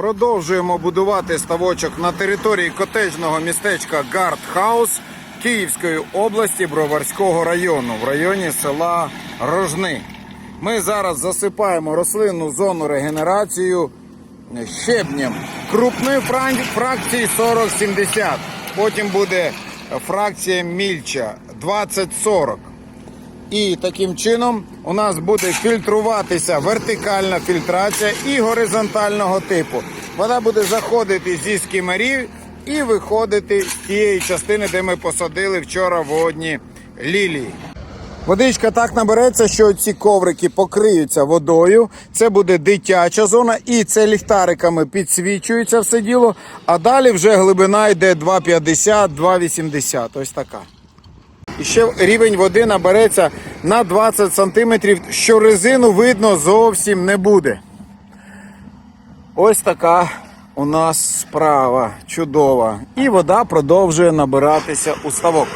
Продовжуємо будувати ставочок на території котеджного містечка Гардхаус Київської області Броварського району в районі села Рожни. Ми зараз засипаємо рослинну зону регенерацію щебнем крупної фракції 40-70. Потім буде фракція мільча 20-40. І таким чином у нас буде фільтруватися вертикальна фільтрація і горизонтального типу. Вона буде заходити зі скімарів і виходити з тієї частини, де ми посадили вчора водні лілії. Водичка так набереться, що ці коврики покриються водою. Це буде дитяча зона, і це ліхтариками підсвічується все діло. А далі вже глибина йде 2,50-2,80. Ось така. І ще рівень води набереться на 20 сантиметрів, що резину видно зовсім не буде. Ось така у нас справа чудова. І вода продовжує набиратися у ставок.